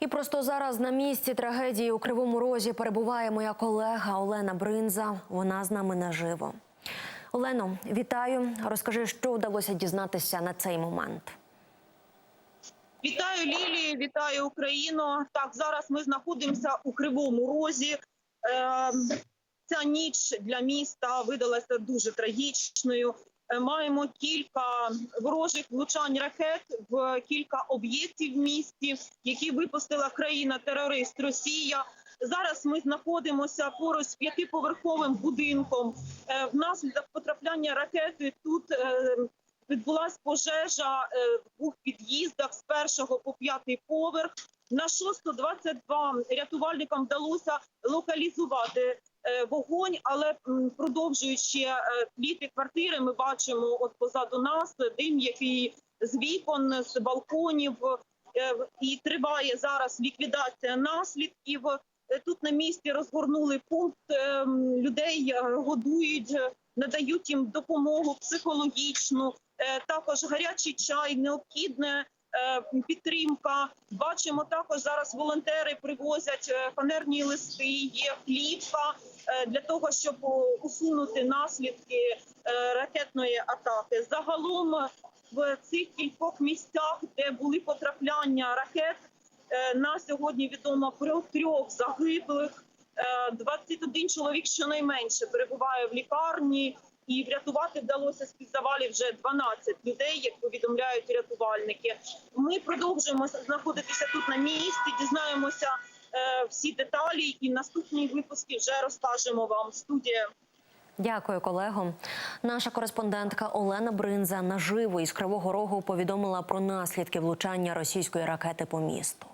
І просто зараз на місці трагедії у Кривому Розі перебуває моя колега Олена Бринза. Вона з нами наживо. Олено, вітаю. Розкажи, що вдалося дізнатися на цей момент. Вітаю Лілі, вітаю Україну. Так, зараз ми знаходимося у Кривому Розі. Е, Ця ніч для міста видалася дуже трагічною. Маємо кілька ворожих влучань ракет в кілька об'єктів в місті, які випустила країна-терорист Росія. Зараз ми знаходимося поруч з п'ятиповерховим будинком. Е, Внаслідок потрапляння ракети тут е, відбулася пожежа е, в двох під'їздах з першого по п'ятий поверх. На 6.22 рятувальникам вдалося локалізувати вогонь, але продовжуючи е, тліти квартири, ми бачимо от позаду нас дим, який з вікон, з балконів, е, і триває зараз ліквідація наслідків. Е, Тут на місці розгорнули пункт е, людей, е, годують, е, надають їм допомогу психологічну, е, також гарячий чай, необхідне е, підтримка. Бачимо також зараз волонтери привозять е, фанерні листи, є плівка е, для того, щоб усунути наслідки е, ракетної атаки. Загалом е, в цих кількох місцях, де були потрапляння ракет, е, на сьогодні відомо про трьох загиблих. Е, 21 чоловік щонайменше перебуває в лікарні, і врятувати вдалося з під завалів вже 12 людей, як повідомляють рятувальники. Ми продовжуємо знаходитися тут на місці, дізнаємося е, всі деталі, і наступні випуски вже розкажемо вам. Студія. Дякую, колего. Наша кореспондентка Олена Бринза наживо із Кривого Рогу повідомила про наслідки влучання російської ракети по місту.